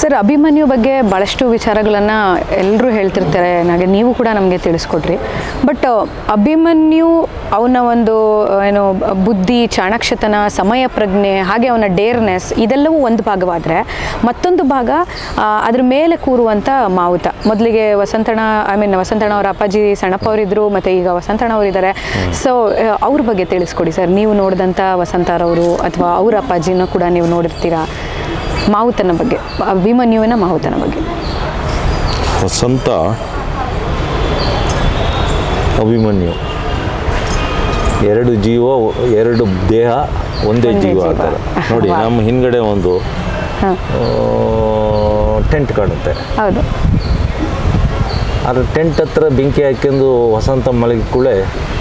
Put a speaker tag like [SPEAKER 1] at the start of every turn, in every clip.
[SPEAKER 1] Sir, Abhimanyu ಬಗ್ಗೆ ಭಾಳಷ್ಟು ವಿಚಾರಗಳನ್ನು ಎಲ್ಲರೂ ಹೇಳ್ತಿರ್ತಾರೆ. ನನಗೆ ನೀವು ಕೂಡ ನಮಗೆ ತಿಳಿಸ್ಕೊಡ್ರಿ ಬಟ್ ಅಭಿಮನ್ಯು ಅವನ ಒಂದು ಏನು, ಬುದ್ಧಿ, ಚಾಣಾಕ್ಷತನ, ಸಮಯ ಪ್ರಜ್ಞೆ, ಹಾಗೆ ಅವನ ಡೇರ್ನೆಸ್ ಇದೆಲ್ಲವೂ ಒಂದು ಭಾಗವಾದರೆ ಮತ್ತೊಂದು ಭಾಗ ಅದ್ರ ಮೇಲೆ ಕೂರುವಂಥ ಮಾವುತ. ಮೊದಲಿಗೆ ವಸಂತಣ್ಣ, ಐ ಮೀನ್ ವಸಂತಣ್ಣ ಅವರ ಅಪ್ಪಾಜಿ ಸಣ್ಣಪ್ಪ ಅವರಿದ್ದರು ಮತ್ತು ಈಗ ವಸಂತಣ್ಣ ಅವರಿದ್ದಾರೆ ಸೊ ಅವ್ರ ಬಗ್ಗೆ ತಿಳಿಸ್ಕೊಡಿ ಸರ್. ನೀವು ನೋಡಿದಂಥ ವಸಂತರವರು ಅಥವಾ ಅವ್ರ ಅಪ್ಪಾಜಿನೂ ಕೂಡ ನೀವು ನೋಡಿರ್ತೀರಾ? ಮಾವುತನ ಬಗ್ಗೆ ಅಭಿಮನ್ಯುವಿನ ಮಾವುತನ ಬಗ್ಗೆ.
[SPEAKER 2] ವಸಂತ ಅಭಿಮನ್ಯು. ಎರಡು ಜೀವ ಎರಡು ದೇಹ ಒಂದೇ ಜೀವ
[SPEAKER 1] ಆಗ್ತಾರೆ
[SPEAKER 2] ಅಂತಾರೆ ನೋಡಿ ನಮ್ಮ ಹಿಂದ್ಗಡೆ ಒಂದು ಟೆಂಟ್ ಕಾಣುತ್ತೆ.
[SPEAKER 1] ಹೌದು.
[SPEAKER 2] ಅದ್ರ ಟೆಂಟ್ ಹತ್ರ ಬೆಂಕಿ ಹಾಕೊಂಡು ವಸಂತ ಮಲಗಿ ಕೂಡಲೇ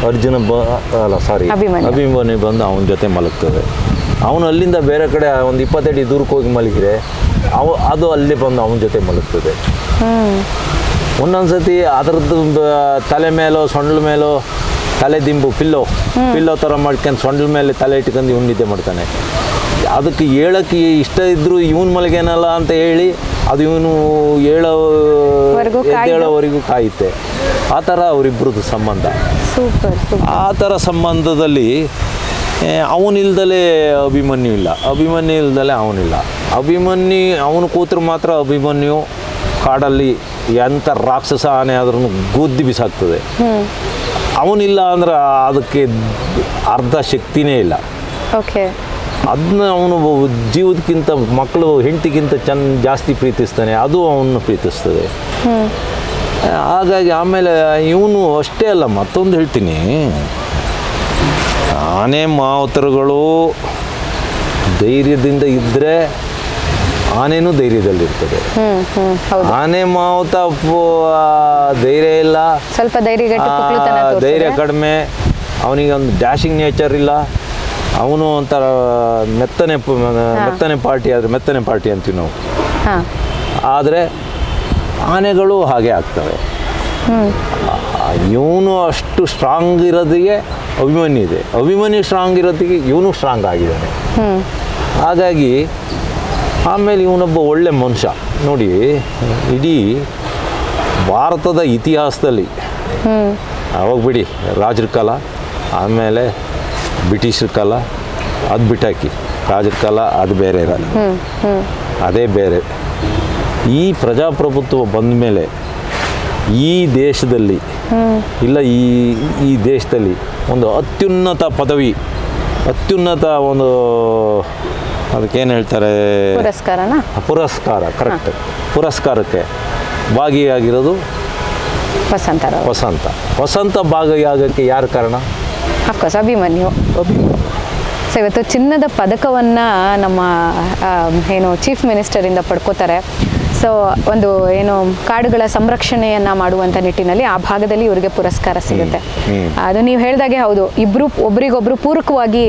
[SPEAKER 2] ಅರ್ಜುನ ಬ ಅಲ್ಲ ಸಾರಿ ಅಭಿಮಾನಿ ಬಂದು ಅವನ ಜೊತೆ ಮಲಗ್ತದೆ. ಅವನು ಅಲ್ಲಿಂದ ಬೇರೆ ಕಡೆ ಒಂದು ಇಪ್ಪತ್ತೆಂಟು ದೂರಕ್ಕೆ ಹೋಗಿ ಮಲಗಿದ್ರೆ ಅವ ಅದು ಅಲ್ಲಿ ಬಂದು ಅವನ ಜೊತೆ ಮಲಗ್ತದೆ. ಒಂದೊಂದು ಸತಿ ಅದರದ್ದು ತಲೆ ಮೇಲೋ ಸೊಂಡ್ಲ ಮೇಲೋ ತಲೆ ದಿಂಬು ಪಿಲ್ಲೋ ಪಿಲ್ಲೋ ಥರ ಮಾಡ್ಕೊಂಡು ಸೊಂಡ್ಲ ಮೇಲೆ ತಲೆ ಇಟ್ಕೊಂಡು ಇವನು ನಿದ್ದೆ ಮಾಡ್ತಾನೆ. ಅದಕ್ಕೆ ಹೇಳಕ್ಕೆ ಇಷ್ಟ ಇದ್ದರೂ ಇವನ್ ಮಲಗೇನಲ್ಲ ಅಂತ ಹೇಳಿ ಅದು ಇವನು ಹೇಳೋ
[SPEAKER 1] ವರೆಗೂ ಕಾಯ್ದು.
[SPEAKER 2] ಎದ್ದೇಳೋವರೆಗೂ ಕಾಯುತ್ತೆ. ಆ ಥರ ಅವರಿಬ್ಬರದ್ದು ಸಂಬಂಧ. ಆ ಥರ ಸಂಬಂಧದಲ್ಲಿ ಅವನಿಲ್ದಲೇ ಅಭಿಮನ್ಯು ಇಲ್ಲ. ಅಭಿಮನ್ಯು ಇಲ್ದಲೇ ಅವನಿಲ್ಲ. ಅಭಿಮನ್ಯು ಅವನು ಕೂತ್ರೆ ಮಾತ್ರ ಅಭಿಮನ್ಯು ಕಾಡಲ್ಲಿ ಎಂಥ ರಾಕ್ಷಸ ಆನೆ ಆದ್ರೂ ಗುದ್ದಿ ಬಿಸಾಕ್ತದೆ. ಅವನಿಲ್ಲ ಅಂದ್ರೆ ಅದಕ್ಕೆ ಅರ್ಧ ಶಕ್ತಿನೇ ಇಲ್ಲ.
[SPEAKER 1] ಓಕೆ.
[SPEAKER 2] ಅದನ್ನ ಅವನು ಜೀವದಕ್ಕಿಂತ ಮಕ್ಕಳು ಹೆಂಡತಿಗಿಂತ ಚೆನ್ನ ಜಾಸ್ತಿ ಪ್ರೀತಿಸ್ತಾನೆ ಅದು ಅವನ್ನ ಪ್ರೀತಿಸ್ತದೆ. ಹಾಗಾಗಿ ಆಮೇಲೆ ಇವನು ಅಷ್ಟೇ ಅಲ್ಲ ಮತ್ತೊಂದು ಹೇಳ್ತೀನಿ. ಆನೆ ಮಾವುತರುಗಳು ಧೈರ್ಯದಿಂದ ಇದ್ದರೆ ಆನೆನೂ ಧೈರ್ಯದಲ್ಲಿರ್ತದೆ. ಆನೆ ಮಾವುತ ಧೈರ್ಯ ಇಲ್ಲ.
[SPEAKER 1] ಸ್ವಲ್ಪ
[SPEAKER 2] ಧೈರ್ಯ ಕಡಿಮೆ ಅವನಿಗೆ ಒಂದು ಡ್ಯಾಶಿಂಗ್ ನೇಚರ್ ಇಲ್ಲ. ಅವನು ಒಂಥರ ಮೆತ್ತನೆ ಪ- ಮೆತ್ತನೆ ಪಾರ್ಟಿ ಆದರೆ ಮೆತ್ತನೆ ಪಾರ್ಟಿ ಅಂತೀವಿ ನಾವು.
[SPEAKER 1] ಹಾಂ.
[SPEAKER 2] ಆದರೆ ಆನೆಗಳು ಹಾಗೆ ಆಗ್ತವೆ. ಇವನು ಅಷ್ಟು ಸ್ಟ್ರಾಂಗ್ ಇರೋದಿಗೆ ಅಭಿಮನ್ಯು ಇದೆ. ಅಭಿಮನ್ಯು ಸ್ಟ್ರಾಂಗ್ ಇರೋದಿಗೆ ಇವನು ಸ್ಟ್ರಾಂಗ್ ಆಗಿದ್ದಾನೆ. ಹಾಗಾಗಿ ಆಮೇಲೆ ಇವನೊಬ್ಬ ಒಳ್ಳೆ ಮನುಷ್ಯ. ನೋಡಿ ಇಡೀ ಭಾರತದ ಇತಿಹಾಸದಲ್ಲಿ ಅವಾಗ ಬಿಡಿ ರಾಜರ ಕಾಲ ಆಮೇಲೆ ಬ್ರಿಟಿಷರ ಕಾಲ ಅದು ಬಿಟ್ಟಾಕಿ. ರಾಜರ ಕಾಲ ಅದು ಬೇರೆ ಇರಲ್ಲ ಅದೇ ಬೇರೆ. ಈ ಪ್ರಜಾಪ್ರಭುತ್ವ ಬಂದ ಮೇಲೆ ಈ ದೇಶದಲ್ಲಿ ಇಲ್ಲ ಈ ಈ ದೇಶದಲ್ಲಿ ಒಂದು ಅತ್ಯುನ್ನತ ಪದವಿ ಅತ್ಯುನ್ನತ ಒಂದು ಅದಕ್ಕೇನು ಹೇಳ್ತಾರೆ?
[SPEAKER 1] ಪುರಸ್ಕಾರನ?
[SPEAKER 2] ಪುರಸ್ಕಾರ ಕರೆಕ್ಟ್ ಪುರಸ್ಕಾರಕ್ಕೆ ಭಾಗಿಯಾಗಿರೋದು
[SPEAKER 1] ವಸಂತ
[SPEAKER 2] ವಸಂತ. ವಸಂತ ಭಾಗಿಯಾಗಕ್ಕೆ ಯಾರು ಕಾರಣ?
[SPEAKER 1] ಅಫ್ಕೋರ್ಸ್ ಅಭಿಮನ್ಯು ಸೊ ಇವತ್ತು ಚಿನ್ನದ ಪದಕವನ್ನು ನಮ್ಮ ಏನು ಚೀಫ್ ಮಿನಿಸ್ಟರಿಂದ ಪಡ್ಕೋತಾರೆ. ಸೊ ಒಂದು ಏನು ಕಾಡುಗಳ ಸಂರಕ್ಷಣೆಯನ್ನ ಮಾಡುವಂತ ನಿಟ್ಟಿನಲ್ಲಿ ಆ ಭಾಗದಲ್ಲಿ ಇವರಿಗೆ ಪುರಸ್ಕಾರ ಸಿಗುತ್ತೆ. ಅದು ನೀವು ಹೇಳ್ದಾಗೆ ಹೌದು. ಇಬ್ರು ಒಬ್ರಿಗೊಬ್ರು ಪೂರಕವಾಗಿ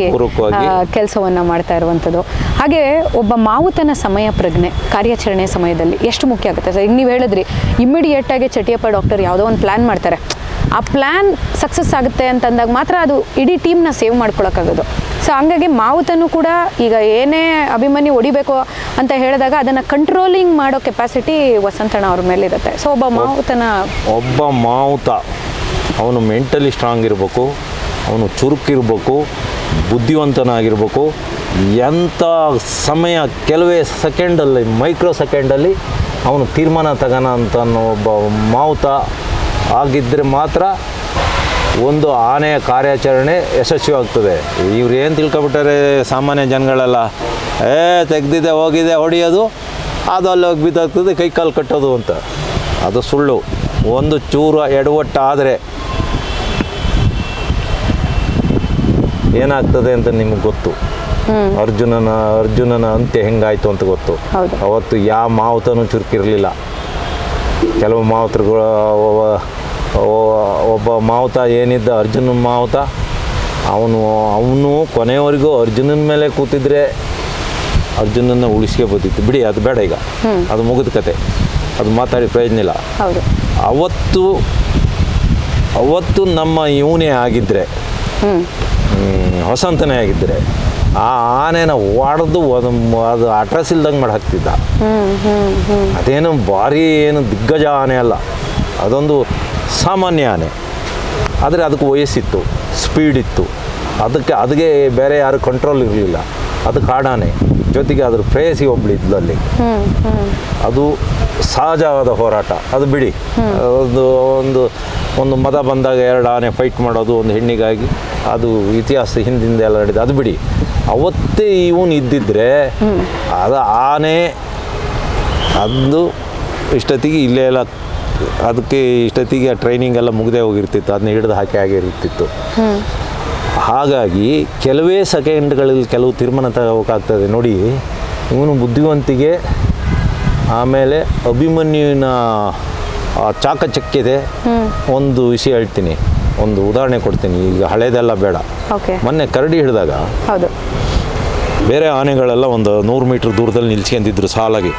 [SPEAKER 1] ಕೆಲಸವನ್ನ ಮಾಡ್ತಾ ಇರುವಂಥದ್ದು ಹಾಗೆ ಒಬ್ಬ ಮಾವುತನ ಸಮಯ ಪ್ರಜ್ಞೆ ಕಾರ್ಯಾಚರಣೆ ಸಮಯದಲ್ಲಿ ಎಷ್ಟು ಮುಖ್ಯ ಆಗುತ್ತೆ? ಸರ್ ಈಗ ನೀವು ಹೇಳಿದ್ರಿ ಇಮ್ಮಿಡಿಯೇಟ್ ಆಗಿ ಚಟಿಯಪ್ಪ ಡಾಕ್ಟರ್ ಯಾವುದೋ ಒಂದು ಪ್ಲಾನ್ ಮಾಡ್ತಾರೆ. ಆ ಪ್ಲ್ಯಾನ್ ಸಕ್ಸಸ್ ಆಗುತ್ತೆ ಅಂತಂದಾಗ ಮಾತ್ರ ಅದು ಇಡೀ ಟೀಮ್ನ ಸೇವ್ ಮಾಡ್ಕೊಳಕ್ಕಾಗೋದು. ಸೊ ಹಂಗಾಗಿ ಮಾವುತನೂ ಕೂಡ ಈಗ ಏನೇ ಅಭಿಮಾನಿ ಹೊಡಿಬೇಕು ಅಂತ ಹೇಳಿದಾಗ ಅದನ್ನು ಕಂಟ್ರೋಲಿಂಗ್ ಮಾಡೋ ಕೆಪಾಸಿಟಿ ವಸಂತಣ್ಣ ಅವ್ರ ಮೇಲೆ ಇರುತ್ತೆ. ಸೊ ಒಬ್ಬ ಮಾವುತನ
[SPEAKER 2] ಒಬ್ಬ ಮಾವುತ, ಅವನು ಮೆಂಟಲಿ ಸ್ಟ್ರಾಂಗ್ ಇರಬೇಕು, ಅವನು ಚುರುಕಿರಬೇಕು, ಬುದ್ಧಿವಂತನಾಗಿರ್ಬೇಕು ಎಂಥ ಸಮಯ ಕೆಲವೇ ಸೆಕೆಂಡಲ್ಲಿ ಮೈಕ್ರೋ ಸೆಕೆಂಡಲ್ಲಿ ಅವನು ತೀರ್ಮಾನ ತಗೋಣ ಅಂತ ಒಬ್ಬ ಮಾವುತ ಆಗಿದ್ದರೆ ಮಾತ್ರ ಒಂದು ಆನೆಯ ಕಾರ್ಯಾಚರಣೆ ಯಶಸ್ವಿಯಾಗ್ತದೆ. ಇವ್ರು ಏನು ತಿಳ್ಕೊಬಿಟ್ಟಾರೆ ಸಾಮಾನ್ಯ ಜನಗಳೆಲ್ಲ? ಏ ತೆಗ್ದಿದೆ ಹೋಗಿದೆ ಹೊಡೆಯೋದು ಅದು ಅಲ್ಲಿ ಹೋಗಿ ಬಿದ್ದಾಗ್ತದೆ ಕೈ ಕಾಲು ಕಟ್ಟೋದು ಅಂತ. ಅದು ಸುಳ್ಳು. ಒಂದು ಚೂರು ಎಡವಟ್ಟಾದರೆ ಏನಾಗ್ತದೆ ಅಂತ ನಿಮಗೆ ಗೊತ್ತು. ಅರ್ಜುನನ ಅರ್ಜುನನ ಅಂತ್ಯ ಹೆಂಗಾಯ್ತು ಅಂತ ಗೊತ್ತು. ಅವತ್ತು ಯಾವ ಮಾವುತನೂ ಚುರುಕಿರಲಿಲ್ಲ. ಕೆಲವು ಮಾವುತರುಗಳು ಒಬ್ಬ- ಮಾವುತ ಏನಿದ್ದ ಅರ್ಜುನನ ಮಾವುತ ಅವನು ಅವನು ಕೊನೆಯವರೆಗೂ ಅರ್ಜುನನ ಮೇಲೆ ಕೂತಿದ್ರೆ ಅರ್ಜುನನ್ನ ಬರ್ತಿತ್ತು. ಬಿಡಿ ಅದು ಬೇಡ ಈಗ. ಅದು ಮುಗಿದ ಕತೆ. ಅದು ಮಾತಾಡಿ ಪ್ರಯೋಜನ ಇಲ್ಲ. ಅವತ್ತು ಅವತ್ತು ನಮ್ಮ ಇವನೇ ಆಗಿದ್ದರೆ ಹೊಸಂತನೇ ಆಗಿದ್ದರೆ ಆ ಆನೆನ ಹೊಡೆದು ಅದು ಅದು ಅಡ್ರೆಸ್ ಇಲ್ದಂಗೆ ಮಾಡಿ ಹಾಕ್ತಿದ್ದ ಅದೇನು ಭಾರಿ ಏನು ದಿಗ್ಗಜ ಆನೆ ಅಲ್ಲ. ಅದೊಂದು ಸಾಮಾನ್ಯ ಆನೆ. ಆದರೆ ಅದಕ್ಕೆ ವಯಸ್ಸಿತ್ತು ಸ್ಪೀಡ್ ಇತ್ತು. ಅದಕ್ಕೆ ಅದಕ್ಕೆ ಬೇರೆ ಯಾರು ಕಂಟ್ರೋಲ್ ಇರಲಿಲ್ಲ. ಅದು ಕಾಡಾನೆ ಜೊತೆಗೆ ಅದ್ರ ಪ್ರೇಯಸಿ ಒಬ್ಳು
[SPEAKER 1] ಇದ್ದಲ್ಲಿ
[SPEAKER 2] ಅದು ಸಹಜವಾದ ಹೋರಾಟ. ಅದು ಬಿಡಿ. ಅದು ಒಂದು ಒಂದು ಮದ ಬಂದಾಗ ಎರಡು ಆನೆ ಫೈಟ್ ಮಾಡೋದು ಒಂದು ಹೆಣ್ಣಿಗಾಗಿ. ಅದು ಇತಿಹಾಸ ಹಿಂದಿಂದ ಎಲ್ಲ ನಡೆದು ಅದು ಬಿಡಿ, ಅವತ್ತೇ ಇವನು ಇದ್ದಿದ್ರೆ ಅದು ಆನೆ ಅದು ಇಷ್ಟೊತ್ತಿಗೆ ಇಲ್ಲೇ ಎಲ್ಲ ಅದಕ್ಕೆ ಇಷ್ಟೊತ್ತಿಗೆ ಟ್ರೈನಿಂಗ್ ಎಲ್ಲ ಮುಗ್ದೇ ಹೋಗಿರ್ತಿತ್ತು. ಅದನ್ನ ಹಿಡಿದು ಹಾಕಿ ಆಗಿರ್ತಿತ್ತು ಹಾಗಾಗಿ ಕೆಲವೇ ಸೆಕೆಂಡ್ಗಳಲ್ಲಿ ಕೆಲವು ತೀರ್ಮಾನ ತಗೋಬೇಕಾಗ್ತದೆ. ನೋಡಿ, ಇವನು ಬುದ್ಧಿವಂತಿಗೆ ಆಮೇಲೆ ಅಭಿಮನ್ಯುವಿನ ಆ ಚಾಕಚಕ್ಯತೆ ಒಂದು ವಿಷಯ ಹೇಳ್ತೀನಿ. ಒಂದು ಉದಾಹರಣೆ ಕೊಡ್ತೀನಿ. ಈಗ ಹಳೇದೆಲ್ಲ ಬೇಡ. ಮೊನ್ನೆ ಕರಡಿ ಹಿಡಿದಾಗ ಬೇರೆ ಆನೆಗಳೆಲ್ಲ ಒಂದು ನೂರು ಮೀಟ್ರ್ ದೂರದಲ್ಲಿ ನಿಲ್ಸ್ಕೊಂಡಿದ್ರು ಸಾಲಾಗಿ.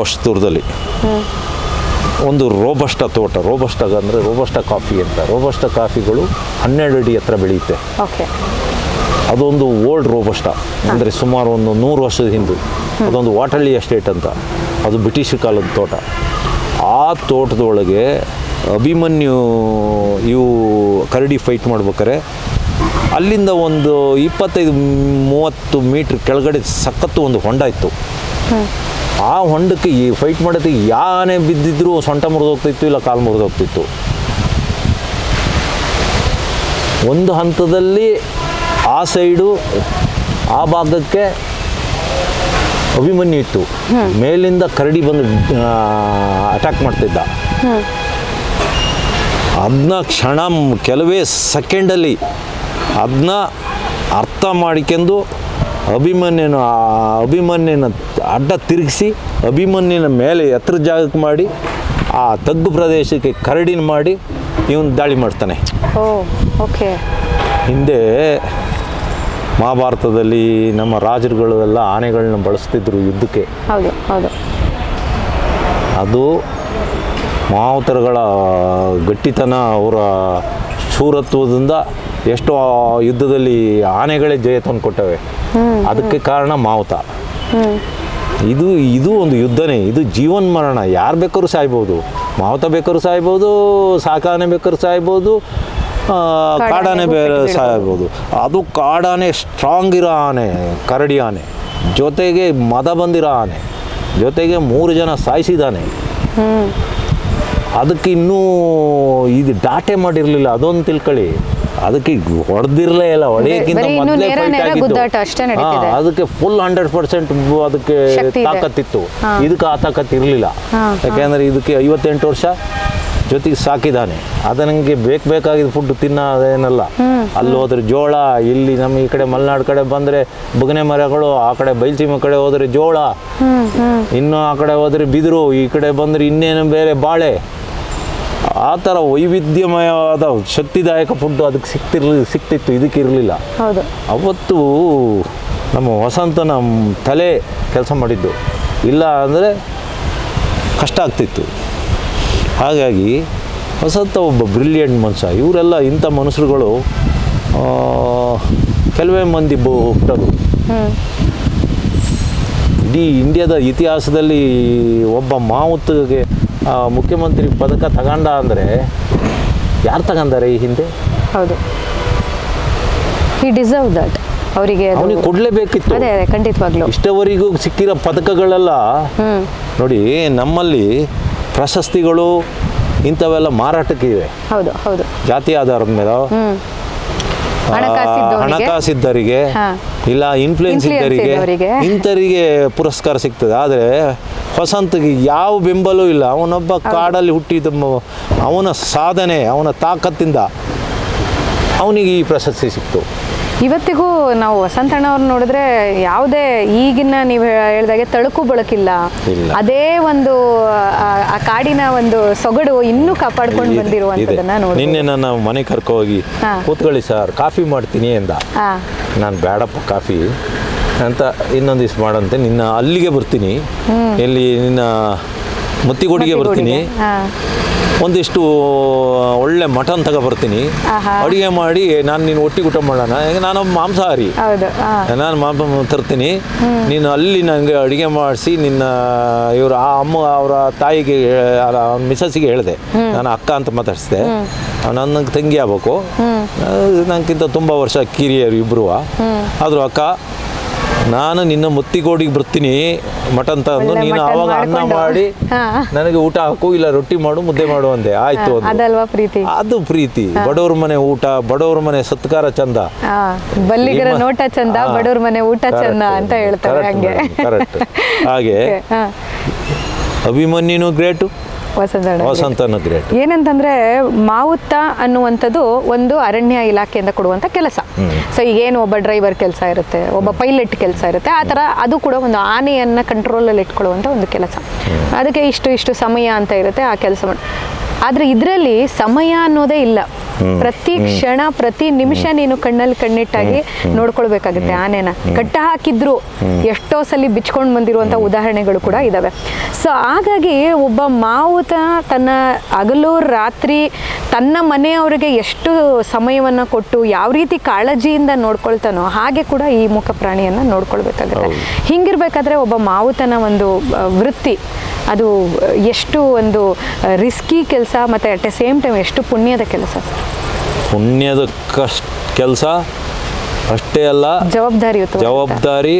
[SPEAKER 2] ಅಷ್ಟು ದೂರದಲ್ಲಿ. ಒಂದು ರೋಬಸ್ಟ ತೋಟ. ರೋಬಸ್ಟ ಅಂದರೆ ರೋಬಸ್ಟ ಕಾಫಿ ಅಂತ. ರೋಬಸ್ಟ ಕಾಫಿಗಳು ಹನ್ನೆರಡು ಅಡಿ ಹತ್ರ ಬೆಳೆಯುತ್ತೆ. ಅದೊಂದು ಓಲ್ಡ್ ರೋಬಸ್ಟ. ಅಂದರೆ ಸುಮಾರು ಒಂದು ನೂರು ವರ್ಷದ ಹಿಂದೆ. ಅದೊಂದು ವಾಟಳ್ಳಿ ಎಸ್ಟೇಟ್ ಅಂತ. ಅದು ಬ್ರಿಟಿಷ್ ಕಾಲದ ತೋಟ. ಆ ತೋಟದೊಳಗೆ ಅಭಿಮನ್ಯು ಇವು ಕರಡಿ ಫೈಟ್ ಮಾಡ್ಬೇಕಾರೆ. ಅಲ್ಲಿಂದ ಒಂದು ಇಪ್ಪತ್ತೈದು ಮೂವತ್ತು ಮೀಟ್ರ್ ಕೆಳಗಡೆ ಸಖತ್ತು ಒಂದು ಹೊಂಡ ಇತ್ತು. ಆ ಹೊಂಡಕ್ಕೆ ಈ ಫೈಟ್ ಮಾಡೋದಕ್ಕೆ ಯಾನೇ ಬಿದ್ದಿದ್ರು ಸೊಂಟ ಮುರಿದೋಗ್ತಿತ್ತು ಇಲ್ಲ ಕಾಲು ಮುರಿದೋಗ್ತಿತ್ತು ಒಂದು ಹಂತದಲ್ಲಿ ಆ ಸೈಡು ಆ ಭಾಗಕ್ಕೆ ಅಭಿಮನ್ಯು ಇತ್ತು ಮೇಲಿಂದ ಕರಡಿ ಬಂದು ಅಟ್ಯಾಕ್ ಮಾಡ್ತಿದ್ದ. ಅದನ್ನ ಕ್ಷಣ ಕೆಲವೇ ಸೆಕೆಂಡಲ್ಲಿ ಅದನ್ನ ಅರ್ಥ ಮಾಡಿಕೊಂಡು ಅಭಿಮನ್ಯನ ಅಭಿಮನ್ಯನ ಅಡ್ಡ ತಿರುಗಿಸಿ ಅಭಿಮನ್ಯನ ಮೇಲೆ ಎತ್ತರ ಜಾಗಕ್ಕೆ ಮಾಡಿ ಆ ತಗ್ಗು ಪ್ರದೇಶಕ್ಕೆ ಕರಡಿನ ಮಾಡಿ ಇವನು ದಾಳಿ ಮಾಡ್ತಾನೆ.
[SPEAKER 1] ಓಕೆ.
[SPEAKER 2] ಹಿಂದೆ ಮಹಾಭಾರತದಲ್ಲಿ ನಮ್ಮ ರಾಜರುಗಳು ಎಲ್ಲ ಆನೆಗಳನ್ನ ಬಳಸ್ತಿದ್ರು ಯುದ್ಧಕ್ಕೆ.
[SPEAKER 1] ಹೌದು ಹೌದು.
[SPEAKER 2] ಅದು ಮಾವುತರುಗಳ ಗಟ್ಟಿತನ ಅವರ ಶೂರತ್ವದಿಂದ ಎಷ್ಟೋ ಯುದ್ಧದಲ್ಲಿ ಆನೆಗಳೇ ಜಯ ತಂದು ಕೊಟ್ಟವೆ. ಅದಕ್ಕೆ ಕಾರಣ ಮಾವುತ. ಇದು ಇದು ಒಂದು ಯುದ್ಧನೇ ಇದು ಜೀವನ್ ಮರಣ ಯಾರು ಬೇಕಾದ್ರೂ ಸಾಯ್ಬೋದು. ಮಾವುತ ಬೇಕಾದ್ರೂ ಸಾಯ್ಬೋದು ಸಾಕಾನೆ ಬೇಕಾದ್ರೂ ಸಾಯ್ಬೋದು ಕಾಡಾನೆ ಬೇರೆ ಸಾಯ್ಬೋದು. ಅದು ಕಾಡಾನೆ ಸ್ಟ್ರಾಂಗ್ ಇರೋ ಆನೆ ಕರಡಿ ಆನೆ. ಜೊತೆಗೆ ಮದ ಬಂದಿರೋ ಆನೆ. ಜೊತೆಗೆ ಮೂರು ಜನ ಸಾಯಿಸಿದಾನೆ ಅದಕ್ಕೆ ಇನ್ನೂ ಇದು ಡಾಟೆ ಮಾಡಿರಲಿಲ್ಲ ಅದೊಂದು ತಿಳ್ಕೊಳ್ಳಿ. ಅದಕ್ಕೆ ಹೊಡೆದಿರಲೇ ಇಲ್ಲ ಹೊಡೆಯಕ್ಕಿಂತ ಮೊದಲೇ ಫೈಟ್ ಅದಕ್ಕೆ ಫುಲ್ ಹಂಡ್ರೆಡ್ ಪರ್ಸೆಂಟ್ ಅದಕ್ಕೆ. ತಾಕತ್ತಿತ್ತು. ಇದಕ್ಕೆ ಆ ತಾಕತ್ತು ಇರಲಿಲ್ಲ. ಯಾಕೆಂದರೆ ಇದಕ್ಕೆ ಐವತ್ತೆಂಟು ವರ್ಷ. ಜೊತೆಗೆ ಸಾಕಿದ್ದಾನೆ. ಅದು ನನಗೆ ಬೇಕು ಬೇಕಾಗಿದ್ದ ಫುಡ್ ತಿನ್ನೋದೇನಲ್ಲ ಅಲ್ಲಿ ಹೋದ್ರೆ ಜೋಳ ಇಲ್ಲಿ ನಮ್ಮ ಈ ಕಡೆ ಮಲೆನಾಡು ಕಡೆ ಬಂದರೆ ಬುಗನೆ ಮರಗಳು ಆ ಕಡೆ ಬೈಲ್ಸೀಮ ಕಡೆ ಹೋದರೆ ಜೋಳ ಇನ್ನು ಆ ಕಡೆ ಹೋದರೆ ಬಿದಿರು ಈ ಕಡೆ ಬಂದರೆ ಇನ್ನೇನು ಬೇರೆ ಬಾಳೆ. ಆ ಥರ ವೈವಿಧ್ಯಮಯವಾದ ಶಕ್ತಿದಾಯಕ ಫುಡ್ ಅದಕ್ಕೆ ಸಿಕ್ತಿರ್ಲಿ ಸಿಕ್ತಿತ್ತು ಇದಕ್ಕಿರಲಿಲ್ಲ ಅವತ್ತು
[SPEAKER 1] ನಮ್ಮ
[SPEAKER 2] ಅವತ್ತು ನಮ್ಮ ವಸಂತನ ತಲೆ ಕೆಲಸ ಮಾಡಿದ್ದು. ಇಲ್ಲ ಅಂದರೆ ಕಷ್ಟ ಆಗ್ತಿತ್ತು. ಹಾಗಾಗಿ ಹೊಸತ ಒಬ್ಬ ಬ್ರಿಲಿಯಂಟ್ ಮನುಷ್ಯ. ಇವರೆಲ್ಲ ಇಂಥ ಮನುಷ್ಯರುಗಳು ಕೆಲವೇ ಮಂದಿ ಬು ಡಿ ಇಡೀ ಇಂಡಿಯಾದ ಇತಿಹಾಸದಲ್ಲಿ ಒಬ್ಬ ಮಾವುತ್ತಿಗೆ ಮುಖ್ಯಮಂತ್ರಿ ಪದಕ ತಗೊಂಡ ಅಂದರೆ ಯಾರು ತಗೊಂಡಾರೆ ಈ ಹಿಂದೆ?
[SPEAKER 1] ಹೌದು. ಈ ಡಿಸರ್ವ್ ದಟ್ ಅವರಿಗೆ
[SPEAKER 2] ಅವನಿಗೆ ಕೊಡಲೇಬೇಕಿತ್ತು.
[SPEAKER 1] ಅದೇ ಖಂಡಿತವಾಗ್ಲು.
[SPEAKER 2] ಇಷ್ಟವರೆಗೂ ಸಿಕ್ಕಿರೋ ಪದಕಗಳೆಲ್ಲ ನೋಡಿ ನಮ್ಮಲ್ಲಿ ಪ್ರಶಸ್ತಿಗಳು ಇಂಥವೆಲ್ಲ ಮಾರಾಟಕ್ಕಿವೆ
[SPEAKER 1] ಹೌದು ಹೌದು.
[SPEAKER 2] ಜಾತಿ ಆಧಾರದ ಮೇಲೆ? ಹಣಕಾಸಿದ್ದರಿಗೆ ಇಲ್ಲ ಇನ್ಫ್ಲುಯೆನ್ಸ್ ಇದ್ದರಿಗೆ ಇಂಥರಿಗೆ ಪುರಸ್ಕಾರ ಸಿಗ್ತದೆ. ಆದರೆ ವಸಂತಗೆ ಯಾವ ಬೆಂಬಲವೂ ಇಲ್ಲ. ಅವನೊಬ್ಬ ಕಾಡಲ್ಲಿ ಹುಟ್ಟಿದ ಅವನ ಸಾಧನೆ ಅವನ ತಾಕತ್ತಿಂದ ಅವನಿಗೆ ಈ ಪ್ರಶಸ್ತಿ ಸಿಕ್ತು.
[SPEAKER 1] ಇವತ್ತಿಗೂ ನಾವು ವಸಂತಣ್ಣ ನೋಡಿದ್ರೆ ಯಾವುದೇ ಈಗಿನ ನೀವು ಹೇಳಿದಾಗೆ ತಳುಕು ಬಳಕಿಲ್ಲ. ಅದೇ ಒಂದು ಆ- ಕಾಡಿನ ಒಂದು ಸೊಗಡು ಇನ್ನೂ ಕಾಪಾಡ್ಕೊಂಡು
[SPEAKER 2] ಬಂದಿರುವಂತದನ್ನ
[SPEAKER 1] ನೋಡಿ
[SPEAKER 2] ನಿನ್ನೆ ನನ್ನ ಮನೆ ಕರ್ಕೊ ಹೋಗಿ. ಕೂತ್ಕೊಳ್ಳಿ ಸರ್ ಕಾಫಿ ಮಾಡ್ತೀನಿ ಎಂದ. ನಾನು ಬ್ಯಾಡಪ್ಪ ಕಾಫಿ. ಅಂತ ಇನ್ನೊಂದು ದಿವ್ಸ ಮಾಡಂತೆ. ನಿನ್ನ ಅಲ್ಲಿಗೆ ಬರ್ತೀನಿ. ಎಲ್ಲಿ ನಿನ್ನ ಮುತ್ತಿಗೋಡಿಗೆ ಬರ್ತೀನಿ. ಒಂದಿಷ್ಟು ಒಳ್ಳೆ ಮಟನ್ ತಗೊಬರ್ತೀನಿ.
[SPEAKER 1] ಬರ್ತೀನಿ
[SPEAKER 2] ಅಡುಗೆ ಮಾಡಿ ನಾನು ನೀನು ಒಟ್ಟಿಗೆ ಊಟ ಮಾಡೋಣ. ನಾನು ನಾನೊಬ್ಬ ಮಾಂಸಾಹಾರಿ ನಾನು ಮಾಂಸ ತರ್ತೀನಿ. ನೀನು ಅಲ್ಲಿ ನನಗೆ ಅಡುಗೆ ಮಾಡಿಸಿ ನಿನ್ನ ಇವರು ಆ ಅಮ್ಮ ಅವರ ತಾಯಿಗೆ ಮಿಸಸ್ಸಿಗೆ ಹೇಳಿದೆ. ನಾನು ಅಕ್ಕ ಅಂತ ಮಾತಾಡಿಸಿದೆ. ನನ್ನ ತಂಗಿ ಆಗ್ಬೇಕು. ನನಗಿಂತ ತುಂಬ ವರ್ಷ ಕಿರಿಯರು ಇಬ್ಬರು ಆದರೂ ಅಕ್ಕ ನಾನು ನಿನ್ನ ಮುತ್ತಿಗೋಡಿಗೆ ಬರ್ತೀನಿ ಮಟನ್ ತಂದು ನೀನು
[SPEAKER 1] ಅವಾಗ
[SPEAKER 2] ಆವಾಗ ಅನ್ನ ಮಾಡಿ ನನಗೆ ಊಟ ಹಾಕು ಇಲ್ಲ ರೊಟ್ಟಿ ಮಾಡು ಮುದ್ದೆ ಮಾಡು ಅಂದೆ. ಆಯ್ತು
[SPEAKER 1] ಅದಲ್ವಾ ಪ್ರೀತಿ?
[SPEAKER 2] ಅದು ಪ್ರೀತಿ. ಬಡವ್ರ ಮನೆ ಊಟ ಬಡವ್ರ ಮನೆ ಸತ್ಕಾರ ಚಂದ.
[SPEAKER 1] ಬಲ್ಲಿಗರ ನೋಟ ಚಂದ. ಬಡವ್ರ ಮನೆ ಊಟ ಚಂದ ಅಂತ ಹೇಳ್ತಾರೆ ಹಂಗೆ.
[SPEAKER 2] ಅಭಿಮನ್ಯುನು ಗ್ರೇಟು.
[SPEAKER 1] ವಸಂತ
[SPEAKER 2] ಗ್ರೇಟ್
[SPEAKER 1] ಏನಂತಂದ್ರೆ ಮಾವುತ್ತ ಅನ್ನುವಂಥದ್ದು ಒಂದು ಅರಣ್ಯ ಇಲಾಖೆಯಿಂದ ಕೊಡುವಂಥ ಕೆಲಸ. ಸೊ ಈಗೇನು ಒಬ್ಬ ಡ್ರೈವರ್ ಕೆಲಸ ಇರುತ್ತೆ ಒಬ್ಬ ಪೈಲಟ್ ಕೆಲಸ ಇರುತ್ತೆ ಆ ಥರ ಅದು ಕೂಡ ಒಂದು ಆನೆಯನ್ನು ಕಂಟ್ರೋಲಲ್ಲಿ ಇಟ್ಕೊಳ್ಳುವಂಥ ಒಂದು ಕೆಲಸ. ಅದಕ್ಕೆ ಇಷ್ಟು ಇಷ್ಟು ಸಮಯ ಅಂತ ಇರುತ್ತೆ ಆ ಕೆಲಸ ಮಾಡಿ. ಆದರೆ ಇದರಲ್ಲಿ ಸಮಯ ಅನ್ನೋದೇ ಇಲ್ಲ. ಪ್ರತಿ ಕ್ಷಣ ಪ್ರತಿ ನಿಮಿಷ ನೀನು ಕಣ್ಣಲ್ಲಿ ಕಣ್ಣಿಟ್ಟಾಗಿ ನೋಡ್ಕೊಳ್ಬೇಕಾಗುತ್ತೆ ಆನೆನ. ಕಟ್ಟ ಹಾಕಿದ್ರು ಎಷ್ಟೋ ಸಲ ಬಿಚ್ಕೊಂಡು ಬಂದಿರುವಂಥ ಉದಾಹರಣೆಗಳು ಕೂಡ ಇದಾವೆ. ಸೊ ಹಾಗಾಗಿ ಒಬ್ಬ ಮಾವುತ ತನ್ನ ಹಗಲು ರಾತ್ರಿ ತನ್ನ ಮನೆಯವರಿಗೆ ಎಷ್ಟು ಸಮಯವನ್ನ ಕೊಟ್ಟು ಯಾವ ರೀತಿ ಕಾಳಜಿಯಿಂದ ನೋಡ್ಕೊಳ್ತಾನೋ ಹಾಗೆ ಕೂಡ ಈ ಮುಖ ಪ್ರಾಣಿಯನ್ನ ನೋಡ್ಕೊಳ್ಬೇಕಾಗುತ್ತೆ. ಹಿಂಗಿರ್ಬೇಕಾದ್ರೆ ಒಬ್ಬ ಮಾವುತನ ಒಂದು ವೃತ್ತಿ. ಅದು ಎಷ್ಟು ಒಂದು ರಿಸ್ಕಿ ಕೆಲಸ ಮತ್ತೆ ಅಟ್ ಎ ಸೇಮ್ ಟೈಮ್ ಎಷ್ಟು ಪುಣ್ಯದ ಕೆಲಸ ಸರ್.
[SPEAKER 2] ಪುಣ್ಯದ ಕಷ್ಟ ಕೆಲಸ ಅಷ್ಟೇ ಅಲ್ಲ
[SPEAKER 1] ಜವಾಬ್ದಾರಿ
[SPEAKER 2] ಜವಾಬ್ದಾರಿ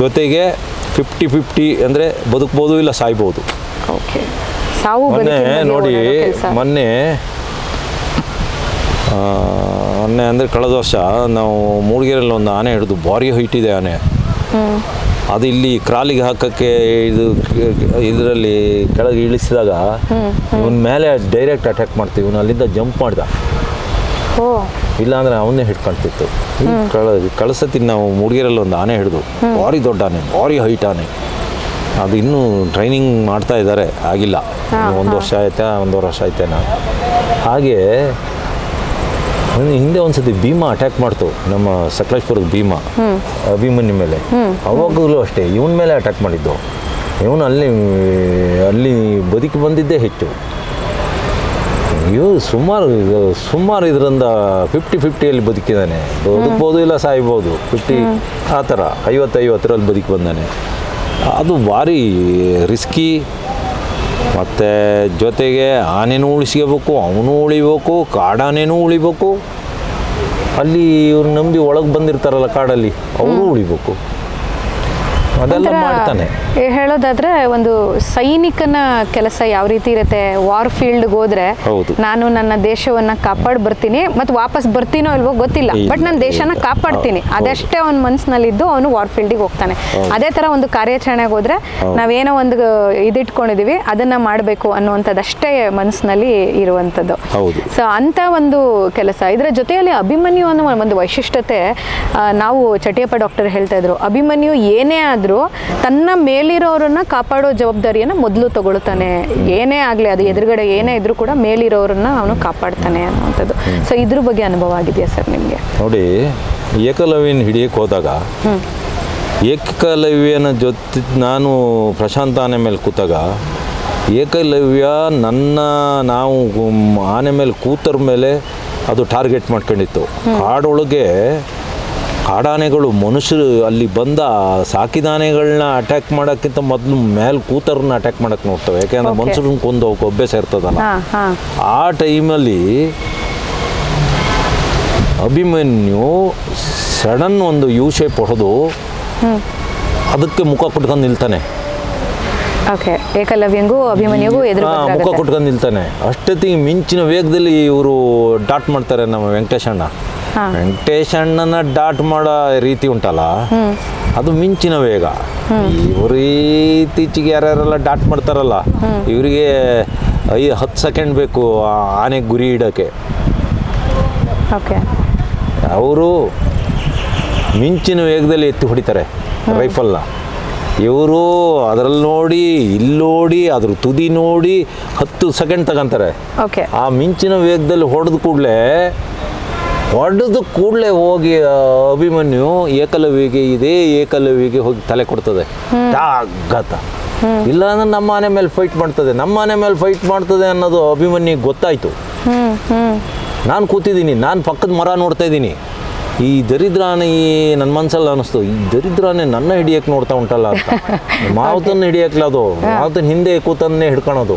[SPEAKER 2] ಜೊತೆಗೆ ಫಿಫ್ಟಿ ಫಿಫ್ಟಿ ಅಂದರೆ ಬದುಕ್ಬೋದು ಇಲ್ಲ ಸಾಯ್ಬೋದು.
[SPEAKER 1] ಓಕೆ ಸಾವು
[SPEAKER 2] ಮೊನ್ನೆ ನೋಡಿ. ಮೊನ್ನೆ ಮೊನ್ನೆ ಅಂದರೆ ಕಳೆದ ವರ್ಷ ನಾವು ಮೂಡಿಗೆರೆಯಲ್ಲಿ ಒಂದು ಆನೆ ಹಿಡಿದು ಭಾರಿ ಹೈಟ್ ಇದೆ ಆನೆ. ಅದು ಇಲ್ಲಿ ಕ್ರಾಲಿಗೆ ಹಾಕಕ್ಕೆ ಇದು ಇದರಲ್ಲಿ ಕೆಳಗೆ ಇಳಿಸಿದಾಗ ಇವನ್ ಮೇಲೆ ಡೈರೆಕ್ಟ್ ಅಟ್ಯಾಕ್ ಮಾಡ್ತೀವಿ ಇವನು ಅಲ್ಲಿಂದ ಜಂಪ್ ಮಾಡ್ದ. ಇಲ್ಲಾಂದ್ರೆ ಅವನ್ನೇ ಹಿಡ್ಕೊಳ್ತಿತ್ತು ಕಳಸತಿ ನಾವು ಮೂಡಿಗೆರೆಯಲ್ಲಿ ಒಂದು ಆನೆ ಹಿಡಿದು. ಭಾರಿ ದೊಡ್ಡ ಆನೆ ಭಾರಿ ಹೈಟ್ ಆನೆ. ಅದು ಇನ್ನೂ ಟ್ರೈನಿಂಗ್ ಮಾಡ್ತಾ ಇದ್ದಾರೆ ಆಗಿಲ್ಲ. ಒಂದು ವರ್ಷ ಆಯ್ತಾ ಒಂದೂವರೆ ವರ್ಷ ಆಯ್ತೇನ ಹಾಗೆ ಹಿಂದೆ ಒಂದ್ಸತಿ ಭೀಮಾ ಅಟ್ಯಾಕ್ ಮಾಡ್ತು ನಮ್ಮ ಸಕಲೇಶ್ಪುರದ ಭೀಮಾ ಅಭಿಮನ್ಯು ಮೇಲೆ. ಅವಾಗಲೂ ಅಷ್ಟೇ ಇವನ ಮೇಲೆ ಅಟ್ಯಾಕ್ ಮಾಡಿದ್ದು. ಇವನು ಅಲ್ಲಿ ಅಲ್ಲಿ ಬದುಕಿ ಬಂದಿದ್ದೇ ಹೆಚ್ಚು ಇವು ಸುಮಾರು ಸುಮಾರು ಇದರಿಂದ ಫಿಫ್ಟಿ ಫಿಫ್ಟಿಯಲ್ಲಿ ಬದುಕಿದ್ದಾನೆ. ಬದುಕ್ಬೋದು ಇಲ್ಲ ಸಾಯ್ಬೋದು. ಫಿಫ್ಟಿ ಆ ಥರ ಐವತ್ತು ಐವತ್ತರಲ್ಲಿ ಬದುಕಿ ಬಂದಾನೆ. ಅದು ಭಾರಿ ರಿಸ್ಕಿ ಮತ್ತು ಜೊತೆಗೆ ಆನೆನೂ ಉಳಿಸ್ಕೋಬೇಕು ಅವನು ಉಳಿಬೇಕು ಕಾಡಾನೆನೂ ಉಳಿಬೇಕು. ಅಲ್ಲಿ ಇವ್ರು ನಂಬಿ ಒಳಗೆ ಬಂದಿರ್ತಾರಲ್ಲ ಕಾಡಲ್ಲಿ ಅವರು ಉಳಿಬೇಕು ಅದೆಲ್ಲ
[SPEAKER 1] ಒಂಥರ
[SPEAKER 2] ಮಾಡ್ತಾನೆ
[SPEAKER 1] ಏ- ಹೇಳೋದಾದ್ರೆ ಒಂದು ಸೈನಿಕನ ಕೆಲಸ ಯಾವ ರೀತಿ ಇರುತ್ತೆ ವಾರ್ ಫೀಲ್ಡ್ ಹೋದ್ರೆ
[SPEAKER 2] ಹೌದು.
[SPEAKER 1] ನಾನು ನನ್ನ ದೇಶವನ್ನ ಕಾಪಾಡ್ ಬರ್ತೀನಿ ಮತ್ತೆ ವಾಪಸ್ ಬರ್ತೀನೋ ಇಲ್ವೋ ಗೊತ್ತಿಲ್ಲ ಬಟ್ ನನ್ನ ದೇಶನ ಕಾಪಾಡ್ತೀನಿ. ಅದಷ್ಟೇ ಅವನ ಮನಸ್ಸಿನಲ್ಲಿದ್ದು ಅವನು ವಾರ್ ಫೀಲ್ಡಿಗೆ ಹೋಗ್ತಾನೆ ಅದೇ ತರ ಒಂದು ಕಾರ್ಯಾಚರಣೆಗೆ ಹೋದ್ರೆ
[SPEAKER 2] ಹೌದು.
[SPEAKER 1] ನಾವೇನೋ ಒಂದು ಇದಿಟ್ಕೊಂಡಿದೀವಿ ಅದನ್ನ ಮಾಡಬೇಕು ಅನ್ನುವಂಥದ್ದಷ್ಟೇ ಮನಸ್ಸಿನಲ್ಲಿ
[SPEAKER 2] ಇರುವಂತದ್ದು.
[SPEAKER 1] ಸೊ ಅಂತ ಒಂದು ಕೆಲಸ ಇದರ ಜೊತೆಯಲ್ಲಿ ಅಭಿಮನ್ಯು ಅನ್ನೋ ಒಂದು ವೈಶಿಷ್ಟ್ಯತೆ ನಾವು ಚಟಿಯಪ್ಪ ಡಾಕ್ಟರ್ ಹೇಳ್ತಾ ಇದ್ರು ಅಭಿಮನ್ಯು ಏನೇ ಆದರೂ ತನ್ನ ಮೇಲಿರೋರನ್ನ ಕಾಪಾಡೋ ಜವಾಬ್ದಾರಿಯನ್ನು ಮೊದಲು ತಗೊಳ್ತಾನೆ. ಏನೇ ಆಗಲಿ ಅದು ಎದುರುಗಡೆ ಏನೇ ಇದ್ರೂ ಕೂಡ ಮೇಲಿರೋರನ್ನ ಅವನು ಕಾಪಾಡ್ತಾನೆ ಅನ್ನೋಂಥದ್ದು ಸೊ ಇದ್ರ ಬಗ್ಗೆ ಅನುಭವ ಆಗಿದೆಯಾ ಸರ್ ನಿಮಗೆ?
[SPEAKER 2] ನೋಡಿ ಏಕಲವ್ಯನ ಹಿಡಿಯಕ್ಕೆ ಹೋದಾಗ ಏಕಲವ್ಯನ ಜೊತೆ ನಾನು ಪ್ರಶಾಂತ ಆನೆ ಮೇಲೆ ಕೂತಾಗ ಏಕಲವ್ಯ ನನ್ನ ನಾವು ಆನೆ ಮೇಲೆ ಕೂತರ ಮೇಲೆ ಅದು ಟಾರ್ಗೆಟ್ ಮಾಡ್ಕೊಂಡಿತ್ತು. ಕಾಡೊಳಗೆ ಕಾಡಾನೆಗಳು ಮನುಷ್ಯರು ಅಲ್ಲಿ ಬಂದ ಸಾಕಿದಾನೆಗಳನ್ನ ಅಟ್ಯಾಕ್ ಮಾಡೋಕ್ಕಿಂತ ಮೊದಲು ಮೇಲೆ ಕೂತರನ್ನ ಅಟ್ಯಾಕ್ ಮಾಡಕ್ಕೆ ನೋಡ್ತವೆ. ಯಾಕೆಂದ್ರೆ. ಮನುಷ್ಯರನ್ನ ಕೊಂದು ಅಭ್ಯಾಸ ಇರ್ತದಲ್ಲ ಆ ಟೈಮಲ್ಲಿ ಅಭಿಮನ್ಯು ಸಡನ್ ಒಂದು ಯು ಶೇಪ್ ಹೊಡೆದು ಅದಕ್ಕೆ ಮುಖ ಕೊಟ್ಕೊಂಡು ನಿಲ್ತಾನೆ.
[SPEAKER 1] ಓಕೆ ಏಕಲವ್ಯಂಗೂ ಅಭಿಮನ್ಯುಗೂ ಎದುರು
[SPEAKER 2] ಹಾ, ಮುಖ. ಕೊಟ್ಕೊಂಡು ನಿಲ್ತಾನೆ. ಅಷ್ಟೊತ್ತಿಗೆ ಮಿಂಚಿನ ವೇಗದಲ್ಲಿ ಇವರು ಡಾಟ್ ಮಾಡ್ತಾರೆ ನಮ್ಮ
[SPEAKER 1] ವೆಂಕಟೇಶಣ್ಣ.
[SPEAKER 2] ವೆಂಕಟೇಶ್ ಅಣ್ಣನ ಡಾಟ್ ಮಾಡೋ ರೀತಿ ಉಂಟಲ್ಲ? ಅದು ಮಿಂಚಿನ ವೇಗ. ಇವರು ಇತ್ತೀಚೆಗೆ ಯಾರ್ಯಾರೆಲ್ಲ ಡಾಟ್ ಮಾಡ್ತಾರಲ್ಲ ಇವರಿಗೆ ಐ ಹತ್ತು ಸೆಕೆಂಡ್ ಬೇಕು ಆನೆ ಆನೆಗೆ ಗುರಿ ಇಡೋಕ್ಕೆ.
[SPEAKER 1] ಓಕೆ.
[SPEAKER 2] ಅವರು ಮಿಂಚಿನ ವೇಗದಲ್ಲಿ ಎತ್ತಿ ಹೊಡಿತಾರೆ ರೈಫಲ್ನ. ಇವರು ಅದರಲ್ಲಿ ನೋಡಿ ಇಲ್ಲಿ ನೋಡಿ ಅದ್ರ ತುದಿ ನೋಡಿ ಹತ್ತು ಸೆಕೆಂಡ್ ತಗೊಂತಾರೆ. ಆ ಮಿಂಚಿನ ವೇಗದಲ್ಲಿ ಹೊಡೆದ ಕೂಡಲೇ ಹೊಡೆದ ಕೂಡಲೇ ಹೋಗಿ ಅಭಿಮನ್ಯು ಏಕಲವಿಗೆ ಇದೇ ಏಕಲವಿಗೆ ಹೋಗಿ ತಲೆ ಕೊಡ್ತದೆ. ಆಘಾತ ಇಲ್ಲ ಅಂದ್ರೆ ನಮ್ಮ ಮನೆ ಮೇಲೆ ಫೈಟ್ ಮಾಡ್ತದೆ. ನಮ್ಮ ಮನೆ ಮೇಲೆ ಫೈಟ್ ಮಾಡ್ತದೆ ಅನ್ನೋದು ಅಭಿಮನ್ಯಿಗೆ ಗೊತ್ತಾಯಿತು. ನಾನು ಕೂತಿದ್ದೀನಿ ನಾನು ಪಕ್ಕದ ಮರ ನೋಡ್ತಾ ಇದ್ದೀನಿ. ಈ ದರಿದ್ರಾನೆ ಈ ನನ್ನ ಮನ್ಸಲ್ಲಿ ಅನ್ನಿಸ್ತು ಈ ದರಿದ್ರಾನೆ ನನ್ನ ಹಿಡಿಯಕ್ಕೆ ನೋಡ್ತಾ ಉಂಟಲ್ಲ ಅಂತ. ಮಾವತನ್ನ ಹಿಡಿಯಕ್ಲ ಅದು. ಮಾವತನ ಹಿಂದೆ ಕೂತನ್ನೇ ಹಿಡ್ಕೊಳೋದು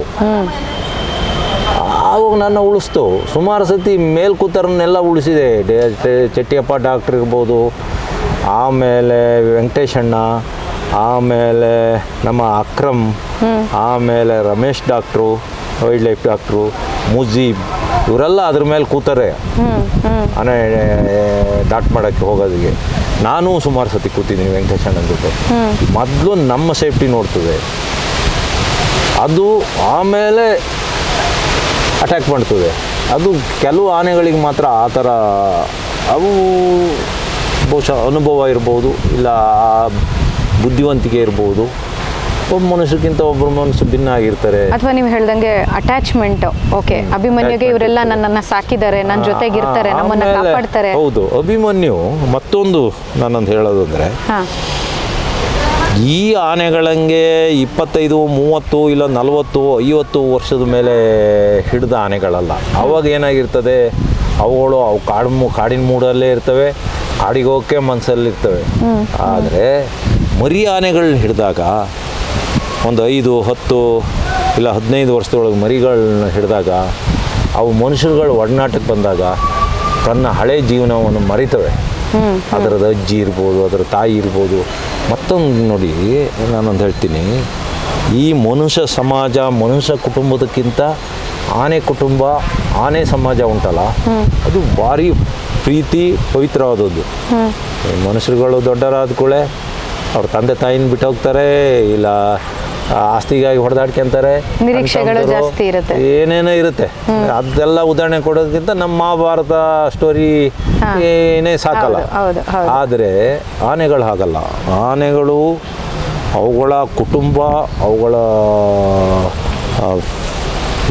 [SPEAKER 2] ಆವಾಗ ನನ್ನ ಉಳಿಸ್ತು. ಸುಮಾರು ಸತಿ ಮೇಲ್ಕೂತರನ್ನೆಲ್ಲ ಉಳಿಸಿದೆ. ಚಟ್ಟಿಯಪ್ಪ ಡಾಕ್ಟ್ರ್ ಇರ್ಬೋದು, ಆಮೇಲೆ ವೆಂಕಟೇಶಣ್ಣ, ಆಮೇಲೆ ನಮ್ಮ ಅಕ್ರಮ್, ಆಮೇಲೆ Ramesh doctor wild life doctor, Mujeeb, ಇವರೆಲ್ಲ ಅದ್ರ ಮೇಲೆ ಕೂತಾರೆ. ಅನೇ ಡಾಟ್ ಮಾಡೋಕ್ಕೆ ಹೋಗೋದಿಗೆ. ನಾನು ಸುಮಾರು ಸತಿ ಕೂತಿದ್ದೀನಿ ವೆಂಕಟೇಶಣ್ಣನ ಜೊತೆ. ಮೊದಲು ನಮ್ಮ ಸೇಫ್ಟಿ ನೋಡ್ತದೆ. ಅದು ಆಮೇಲೆ ಅಟ್ಯಾಕ್ ಮಾಡ್ತದೆ. ಅದು ಕೆಲವು ಆನೆಗಳಿಗೆ ಮಾತ್ರ ಆ ಥರ ಅವು ಬಹುಶಃ ಅನುಭವ ಇರ್ಬೋದು ಇಲ್ಲ ಬುದ್ಧಿವಂತಿಕೆ ಇರ್ಬೋದು. ಒಬ್ಬ ಮನುಷ್ಯಕ್ಕಿಂತ ಒಬ್ಬರು ಮನುಷ್ಯ ಭಿನ್ನ ಆಗಿರ್ತಾರೆ.
[SPEAKER 1] ಅಥವಾ ನೀವು ಹೇಳ್ದಂಗೆ ಅಟ್ಯಾಚ್ಮೆಂಟ್ ಓಕೆ ಅಭಿಮನ್ಯುಗೆ ಇವರೆಲ್ಲ ನನ್ನನ್ನು ಸಾಕಿದ್ದಾರೆ ನನ್ನ ಜೊತೆಗಿರ್ತಾರೆ ನಮ್ಮನ್ನ ಕಾಪಾಡ್ತಾರೆ.
[SPEAKER 2] ಹೌದು ಅಭಿಮನ್ಯು ಮತ್ತೊಂದು ನಾನೊಂದು ಹೇಳೋದಂದ್ರೆ
[SPEAKER 1] ಹಾ.
[SPEAKER 2] ಈ ಆನೆಗಳಂಗೆ ಇಪ್ಪತ್ತೈದು ಮೂವತ್ತು ಇಲ್ಲ ನಲವತ್ತು ಐವತ್ತು ವರ್ಷದ ಮೇಲೆ ಹಿಡಿದ ಆನೆಗಳಲ್ಲ. ಅವಾಗ ಏನಾಗಿರ್ತದೆ? ಅವುಗಳು ಅವು ಕಾಡು ಕಾಡಿನ ಮೂಡಲ್ಲೇ ಇರ್ತವೆ ಕಾಡಿಗೆ ಹೋಗೋಕ್ಕೆ ಮನಸ್ಸಲ್ಲಿರ್ತವೆ ಆದರೆ ಮರಿ ಆನೆಗಳನ್ನ ಹಿಡಿದಾಗ ಒಂದು ಐದು ಹತ್ತು ಇಲ್ಲ ಹದಿನೈದು ವರ್ಷದೊಳಗೆ ಮರಿಗಳನ್ನ ಹಿಡಿದಾಗ ಅವು ಮನುಷ್ಯರುಗಳು ಒಡನಾಟಕ್ಕೆ ಬಂದಾಗ ತನ್ನ ಹಳೆ ಜೀವನವನ್ನು ಮರಿತವೆ. ಅದರದ ಅಜ್ಜಿ ಇರ್ಬೋದು ಅದರ ತಾಯಿ ಇರ್ಬೋದು ಮತ್ತೊಂದು ನೋಡಿ ನಾನೊಂದು ಹೇಳ್ತೀನಿ. ಈ ಮನುಷ್ಯ ಸಮಾಜ ಮನುಷ್ಯ ಕುಟುಂಬದಕ್ಕಿಂತ ಆನೆ ಕುಟುಂಬ ಆನೆ ಸಮಾಜ ಉಂಟಲ್ಲ? ಅದು ಭಾರಿ ಪ್ರೀತಿ ಪವಿತ್ರವಾದದ್ದು. ಮನುಷ್ಯರುಗಳು ದೊಡ್ಡರಾದ ಕೂಡಲೇ ಅವ್ರ ತಂದೆ ತಾಯಿನ ಬಿಟ್ಟು ಹೋಗ್ತಾರೆ ಇಲ್ಲ ಆಸ್ತಿಗಾಗಿ ಹೊಡೆದಾಡ್ಕೊಂತಾರೆ. ಏನೇನೋ ಇರುತ್ತೆ. ಅದೆಲ್ಲ ಉದಾಹರಣೆ ಕೊಡೋದಕ್ಕಿಂತ ನಮ್ಮ ಮಹಾಭಾರತ ಸ್ಟೋರಿ ಏನೇ ಸಾಕಲ್ಲ. ಆದರೆ ಆನೆಗಳು ಹಾಗಲ್ಲ. ಆನೆಗಳು ಅವುಗಳ ಕುಟುಂಬ ಅವುಗಳ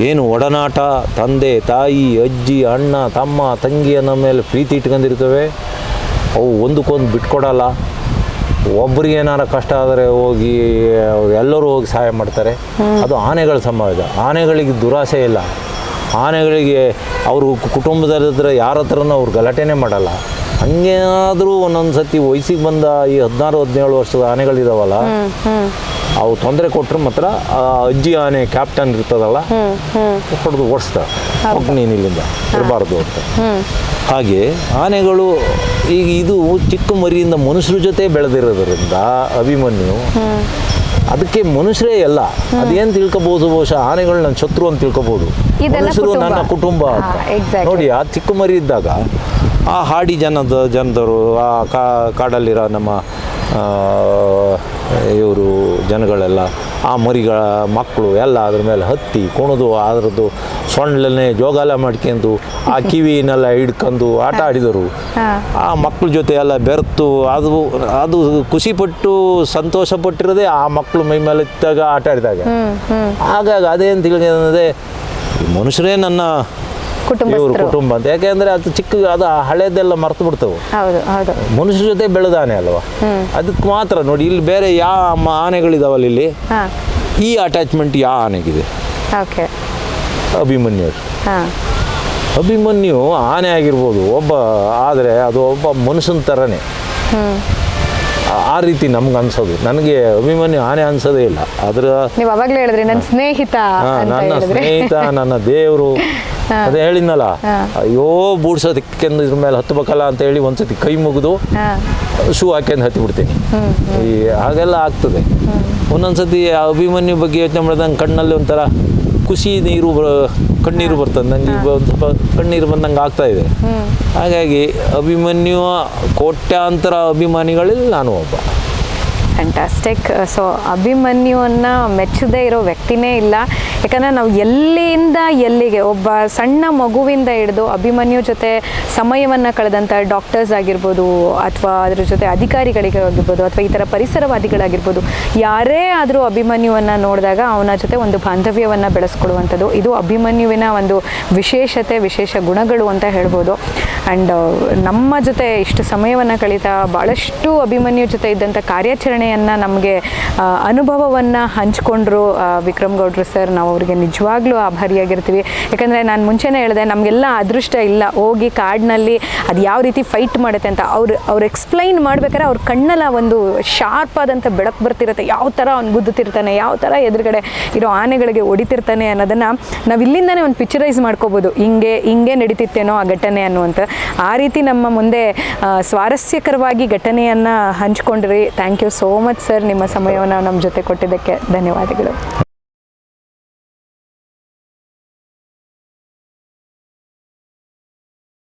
[SPEAKER 2] ಏನು ಒಡನಾಟ ತಂದೆ ತಾಯಿ ಅಜ್ಜಿ ಅಣ್ಣ ತಮ್ಮ ತಂಗಿಯ ಮೇಲೆ ಪ್ರೀತಿ ಇಟ್ಕೊಂಡಿರ್ತವೆ. ಅವು ಒಂದಕ್ಕೊಂದು ಬಿಟ್ಕೊಡಲ್ಲ. ಒಬ್ರಿಗೆ ಏನಾರ ಕಷ್ಟ ಆದರೆ ಹೋಗಿ ಎಲ್ಲರೂ ಹೋಗಿ ಸಹಾಯ ಮಾಡ್ತಾರೆ. ಅದು ಆನೆಗಳ ಸಮಾಜ ಆನೆಗಳಿಗೆ ದುರಾಸೆ ಇಲ್ಲ. ಆನೆಗಳಿಗೆ ಅವರು ಕುಟುಂಬದ ಹತ್ರ ಯಾರ ಹತ್ರನೂ ಅವ್ರು ಗಲಾಟೆನೇ ಮಾಡಲ್ಲ. ಹಂಗೇನಾದರೂ ಒಂದೊಂದು ಸತಿ ವಯಸ್ಸಿಗೆ ಬಂದ ಈ ಹದಿನಾರು ಹದಿನೇಳು ವರ್ಷದ ಆನೆಗಳಿದಾವಲ್ಲ ಅವು ತೊಂದರೆ ಕೊಟ್ಟರು ಮಾತ್ರ ಆ ಅಜ್ಜಿ ಆನೆ ಕ್ಯಾಪ್ಟನ್ ಇರ್ತದಲ್ಲ ಹೊಡೆದು ಓಡಿಸ್ತಾರೆ ನೀನು ಇಲ್ಲಿಂದ ಇರಬಾರ್ದು ಅಂತ. ಹಾಗೆ ಆನೆಗಳು ಈಗ ಇದು ಚಿಕ್ಕ ಮರಿಯಿಂದ ಮನುಷ್ಯರ ಜೊತೆ ಬೆಳೆದಿರೋದ್ರಿಂದ ಅಭಿಮನ್ಯು ಅದಕ್ಕೆ ಮನುಷ್ಯರೇ ಎಲ್ಲ ಅದೇನ್ ತಿಳ್ಕೋಬಹುದು ಬಹುಶಃ ಆನೆಗಳು ನನ್ನ ಶತ್ರು ಅಂತ
[SPEAKER 1] ತಿಳ್ಕೋಬಹುದು
[SPEAKER 2] ಮನುಷ್ಯರು. ನನ್ನ ಕುಟುಂಬ. ನೋಡಿ ಆ ಚಿಕ್ಕ ಮರಿ ಇದ್ದಾಗ ಆ ಹಾಡಿ ಜನದ ಜನದವರು ಆ ಕಾ ಕಾಡಲ್ಲಿರೋ ನಮ್ಮ ಇವರು ಜನಗಳೆಲ್ಲ ಆ ಮರಿಗಳ ಮಕ್ಕಳು ಎಲ್ಲ ಅದ್ರ ಮೇಲೆ ಹತ್ತಿ ಕುಣಿದು ಅದರದ್ದು ಸೊಂಡ್ಲನ್ನೇ ಜೋಗಾಲ ಮಾಡ್ಕೊಂಡು ಆ ಕಿವಿನೆಲ್ಲ ಹಿಡ್ಕೊಂಡು ಆಟ ಆಡಿದರು. ಆ ಮಕ್ಕಳ ಜೊತೆ ಎಲ್ಲ ಬೆರೆತು ಅದು ಅದು ಖುಷಿಪಟ್ಟು ಸಂತೋಷ ಪಟ್ಟಿರೋದೇ ಆ ಮಕ್ಕಳು ಮೈ ಮೇಲೆ ಇದ್ದಾಗ ಆಟ ಆಡಿದಾಗ. ಹಾಗಾಗಿ ಅದೇನು ತಿಳಿದ್ರೆ ಮನುಷ್ಯರೇ ನನ್ನ ಇವರು ಕುಟುಂಬ ಅಂತ. ಯಾಕೆಂದ್ರೆ ಅದು ಚಿಕ್ಕ ಅದು ಹಳೇದೆಲ್ಲ ಮರ್ತು ಬಿಡ್ತವೆ. ಮನುಷ್ಯ ಜೊತೆ ಬೆಳೆದಾನೆ ಅಲ್ವಾ? ಅದಕ್ಕೆ ಮಾತ್ರ ನೋಡಿ ಇಲ್ಲಿ ಬೇರೆ ಯಾವ ಆನೆಗಳಿದಾವಲ್ಲ ಇಲ್ಲಿ? ಈ ಅಟ್ಯಾಚ್ಮೆಂಟ್ ಯಾವ ಆನೆಗಿದೆ? ಅಭಿಮನ್ಯು ಅಭಿಮನ್ಯು ಆನೆ ಆಗಿರ್ಬೋದು ಒಬ್ಬ ಆದರೆ ಅದು ಒಬ್ಬ ಮನುಷ್ಯನ ಥರನೇ ಆ- ರೀತಿ ನಮ್ಗೆ ಅನ್ಸೋದು. ನನಗೆ ಅಭಿಮನ್ಯು ಆನೆ ಅನ್ಸೋದೇ ಇಲ್ಲ.
[SPEAKER 1] ಹೇಳಿದ್ರಿ ನನ್ನ ಸ್ನೇಹಿತ
[SPEAKER 2] ನನ್ನ ದೇವರು. ಅದೇ ಹೇಳಿದ್ನಲ್ಲ ಅಯ್ಯೋ ಬೂಡ್ಸೋದಕ್ಕೆಂದು ಇದ್ರ ಮೇಲೆ ಹತ್ತಬೇಕಲ್ಲ ಅಂತ ಹೇಳಿ ಒಂದ್ಸತಿ ಕೈ ಮುಗಿದು ಶೂ ಹಾಕ್ಯಂದು ಹತ್ತಿ ಬಿಡ್ತೀನಿ ಈ ಹಾಗೆಲ್ಲ ಆಗ್ತದೆ. ಒಂದೊಂದ್ಸತಿ ಅಭಿಮನ್ಯು ಬಗ್ಗೆ ಯೋಚನೆ ಮಾಡಿದಂಗೆ ಕಣ್ಣಲ್ಲಿ ಒಂಥರ ಖುಷಿ ನೀರು ಬ ಕಣ್ಣೀರು ಬರ್ತದೆ. ನಂಗೆ ಒಂದು ಸ್ವಲ್ಪ ಕಣ್ಣೀರು ಬಂದಂಗೆ ಆಗ್ತಾ ಇದೆ. ಹಾಗಾಗಿ ಅಭಿಮನ್ಯು ಕೋಟ್ಯಾಂತರ ಅಭಿಮಾನಿಗಳಲ್ಲಿ ನಾನು ಒಬ್ಬ.
[SPEAKER 1] ಫ್ಯಾಂಟಾಸ್ಟಿಕ್ ಸೊ ಅಭಿಮನ್ಯುವನ್ನು ಮೆಚ್ಚದೇ ಇರೋ ವ್ಯಕ್ತಿನೇ ಇಲ್ಲ. ಯಾಕಂದರೆ ನಾವು ಎಲ್ಲಿಂದ ಎಲ್ಲಿಗೆ, ಒಬ್ಬ ಸಣ್ಣ ಮಗುವಿಂದ ಹಿಡಿದು ಅಭಿಮನ್ಯು ಜೊತೆ ಸಮಯವನ್ನು ಕಳೆದಂಥ ಡಾಕ್ಟರ್ಸ್ ಆಗಿರ್ಬೋದು, ಅಥವಾ ಅದ್ರ ಜೊತೆ ಅಧಿಕಾರಿಗಳಿಗೆ ಆಗಿರ್ಬೋದು, ಅಥವಾ ಈ ಥರ ಪರಿಸರವಾದಿಗಳಾಗಿರ್ಬೋದು, ಯಾರೇ ಆದರೂ ಅಭಿಮನ್ಯುವನ್ನು ನೋಡಿದಾಗ ಅವನ ಜೊತೆ ಒಂದು ಬಾಂಧವ್ಯವನ್ನು ಬೆಳೆಸ್ಕೊಡುವಂಥದ್ದು ಇದು ಅಭಿಮನ್ಯುವಿನ ಒಂದು ವಿಶೇಷತೆ, ವಿಶೇಷ ಗುಣಗಳು ಅಂತ ಹೇಳ್ಬೋದು. ಆ್ಯಂಡ್ ನಮ್ಮ ಜೊತೆ ಇಷ್ಟು ಸಮಯವನ್ನು ಕಳೀತಾ ಭಾಳಷ್ಟು ಅಭಿಮನ್ಯು ಜೊತೆ ಇದ್ದಂಥ ಕಾರ್ಯಾಚರಣೆ ಘಟನೆಯನ್ನು ನಮಗೆ ಅನುಭವವನ್ನು ಹಂಚ್ಕೊಂಡ್ರು ವಿಕ್ರಮ್ ಗೌಡ್ರು ಸರ್. ನಾವು ಅವ್ರಿಗೆ ನಿಜವಾಗ್ಲೂ ಆಭಾರಿಯಾಗಿರ್ತೀವಿ. ಯಾಕಂದರೆ ನಾನು ಮುಂಚೆನೇ ಹೇಳಿದೆ, ನಮಗೆಲ್ಲ ಅದೃಷ್ಟ ಇಲ್ಲ. ಹೋಗಿ ಕಾಡಿನಲ್ಲಿ ಅದು ಯಾವ ರೀತಿ ಫೈಟ್ ಮಾಡುತ್ತೆ ಅಂತ ಅವ್ರು ಅವ್ರು ಎಕ್ಸ್ಪ್ಲೈನ್ ಮಾಡ್ಬೇಕಾದ್ರೆ ಅವ್ರ ಕಣ್ಣಲ್ಲ ಒಂದು ಶಾರ್ಪ್ ಆದಂಥ ಬೆಳಕು ಬರ್ತಿರುತ್ತೆ. ಯಾವ ಥರ ಅವ್ನು ಗುದ್ದುತ್ತಿರ್ತಾನೆ, ಯಾವ ಥರ ಎದುರುಗಡೆ ಇರೋ ಆನೆಗಳಿಗೆ ಹೊಡಿತಿರ್ತಾನೆ ಅನ್ನೋದನ್ನು ನಾವು ಇಲ್ಲಿಂದನೇ ಒಂದು ಪಿಕ್ಚರೈಸ್ ಮಾಡ್ಕೋಬೋದು. ಹಿಂಗೆ ಹಿಂಗೆ ನಡೀತಿತ್ತೇನೋ ಆ ಘಟನೆ ಅನ್ನುವಂಥ ಆ ರೀತಿ ನಮ್ಮ ಮುಂದೆ ಸ್ವಾರಸ್ಯಕರವಾಗಿ ಘಟನೆಯನ್ನು ಹಂಚ್ಕೊಂಡ್ರಿ. Thank you so much sir ನಿಮ್ಮ ಸಮಯವನ್ನು ನಮ್ಮ ಜೊತೆ ಕೊಟ್ಟಿದ್ದಕ್ಕೆ ಧನ್ಯವಾದಗಳು.